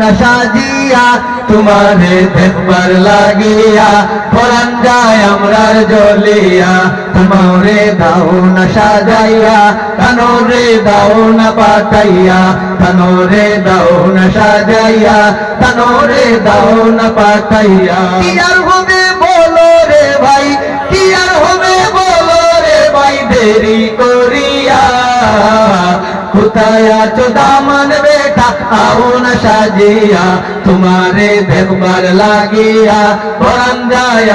না সাজিয়া, তোমারে দেখবার লাগিয়া যায় আমরার জ্বলিয়া তোমারে দাও না সাজাইয়া, তানোরে দাও না পাঠাইয়া, তানোরে দাও তানোরে দাও না পাঠাইয়া। কি আর হবে বলো রে ভাই, কি আর হবে বলো রে ভাই, দেরি করিয়া। কোথায় আছো বেটা আও না সাজিয়া, তোমারে দেখবার লাগিয়া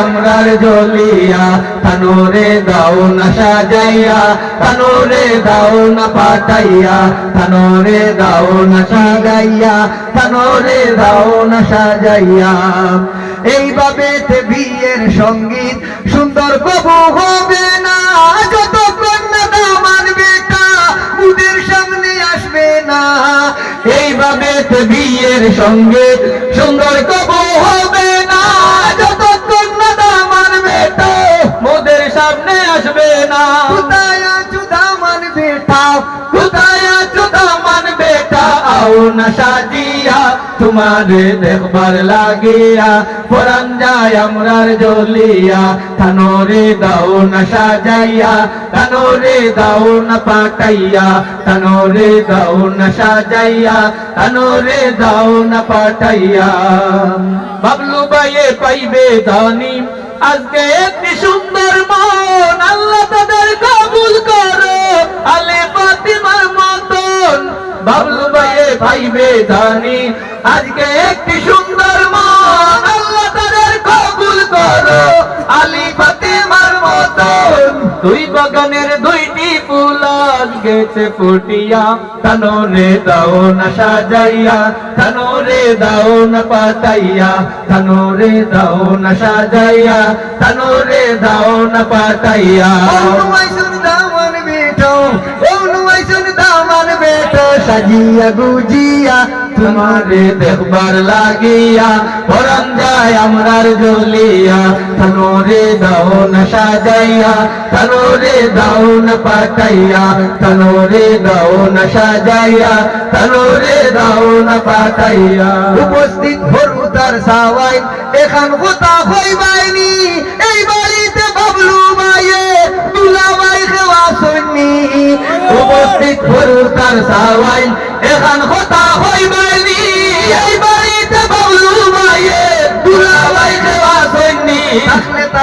আমরার জ্বলিয়া তানোরে দাও না সাজাইয়া তানোরে দাও না পাঠাইয়া তানোরে দাও না সাজাইয়া তানোরে দাও না সাজাইয়া। এইভাবে বিয়ের সংগীত সুন্দর কবু হবে। বিয়ের সঙ্গে সুন্দর কবু হবে না যতক্ষণ না দামান বেটা মোদের সামনে আসবে না। কোথায় আছো দামান বেটা কোথায় আছো দামান বেটা আও না সাজিয়া তোমারে দেখবার লাগিয়া পরান যায় আমরার জ্বলিয়া তানোরে দাও না সাজাইয়া তানোরে দাও না পাঠাইয়া তানোরে দাও না সাজাইয়া তানোরে দাও না পাঠাইয়া। বাবলু বাইয়ে পাইবে দানি আজকে একটি সুন্দর মন, আল্লাহ তাদের কবুল করো, আলে ফাতিমার মতন। বাবলু বাইয়ে পাইবে দানি আজকে একটি সুন্দর মন কবুল করো। আলী ফাতিমার মতন দুই বাগানের দুইটি ফুল গেছে ফুটিয়া। তানোরে দাও না সাজাইয়া তানোরে দাও না পাতাইয়া। তানোরে দাও না সাজাইয়া তানোরে দাও না পাতাইয়া। সাজিয়া গুজিয়া। তোমারে দেখবার লাগিয়া পরান যায় আমরার জ্বলিয়া তনোরে দাও না সাজাইয়া তনোরে দাও না পাঠাইয়া তনোরে দাও না সাজাইয়া তনোরে দাও না পাঠাইয়া উপস্থিত ভরুতার সাওয়াই এখান কথা হইবাইনি এই বাড়িতে বাবলু মায়ে দুলাবাই খেওয়া শুনি উপস্থিত ভরুতার সাওয়াই এখান কথা হইবাইনি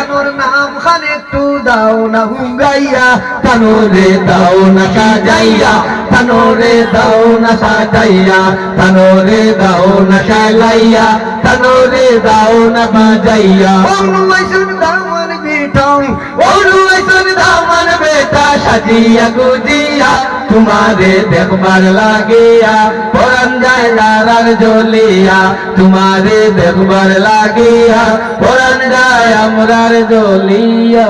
তানোর নাম খান একটু দাও না হুঙ্গাইয়া তানোরে দাও না সাজাইয়া তানোরে দাও না সাজাইয়া তানোরে দাও না সাজাইয়া তানোরে দাও না বাজাইয়া দামন বেটাও অনুমাইছুন দামন বেটা সাজিয়া গুজিয়া তোমারে দেখবার লাগিয়া পরান যায় লারার জ্বলিয়া। তোমারে দেখবার লাগিয়া পরান যায় আমরার জ্বলিয়া।